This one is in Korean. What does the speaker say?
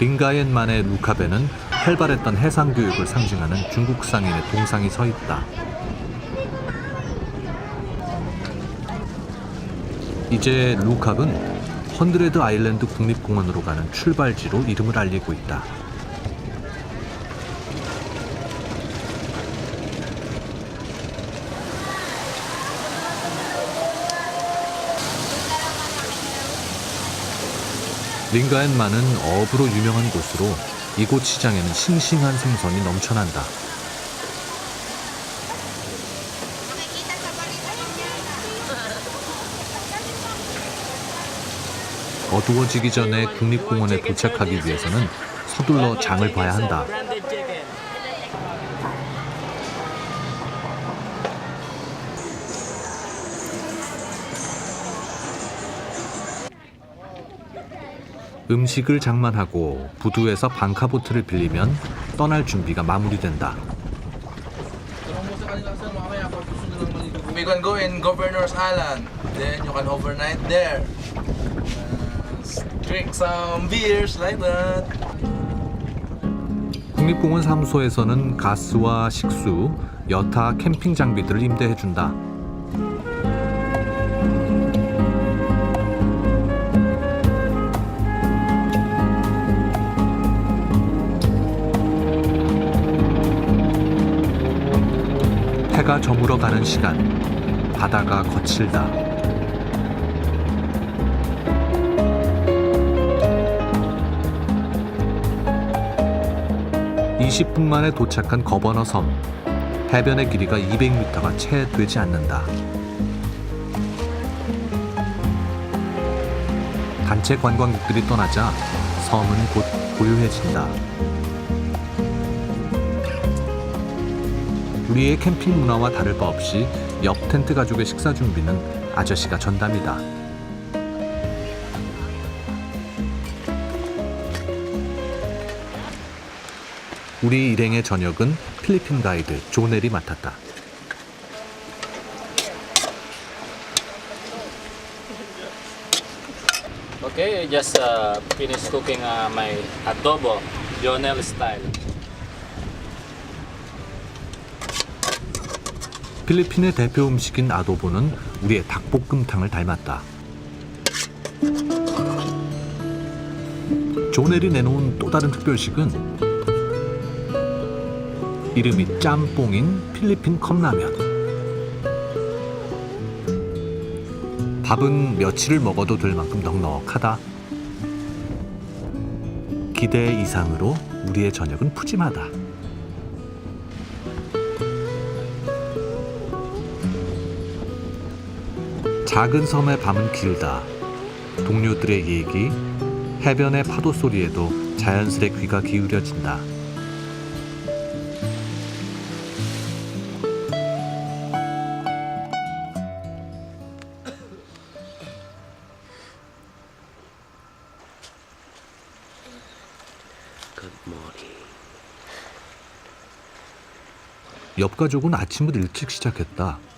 빙가엔만의 루카베는 활발했던 해상 교육을 상징하는 중국 상인의 동상이 서 있다. 이제 루캅은 헌드레드 아일랜드 국립공원으로 가는 출발지로 이름을 알리고 있다. 링가엔만은 어부로 유명한 곳으로 이곳 시장에는 싱싱한 생선이 넘쳐난다. 어두워지기 전에 국립공원에 도착하기 위해서는 서둘러 장을 봐야 한다. 음식을 장만하고 부두에서 방카보트를 빌리면 떠날 준비가 마무리된다. We can go in Governor's Island. Then you can overnight there. Uh, drink some beers like that. 국립공원 사무소에서는 가스와 식수, 여타 캠핑 장비들을 임대해 준다. 해가 저물어 가는 시간, 바다가 거칠다. (20분) 만에 도착한 거버너 섬. 해변의 길이가 (200m)가 채 되지 않는다. 단체 관광객들이 떠나자 섬은 곧 고요해진다 우리의 캠핑 문화와 다를 바 없이 옆 텐트 가족의 식사 준비는 아저씨가 전담이다. 우리 일행의 저녁은 필리핀 가이드 조넬이 맡았다. Okay, just uh, finished cooking uh, my adobo, Lionel style. 필리핀의 대표 음식인 아도보는 우리의 닭볶음탕을 닮았다. 조넬이 내놓은 또 다른 특별식은 이름이 짬뽕인 필리핀 컵라면. 밥은 며칠을 먹어도 될 만큼 넉넉하다. 기대 이상으로 우리의 저녁은 푸짐하다. 작은 섬의 밤은 길다. 동료들의 얘기, 해변의 파도 소리에도 자연스레 귀가 기울여진다. 옆 가족은 아침을 일찍 시작했다.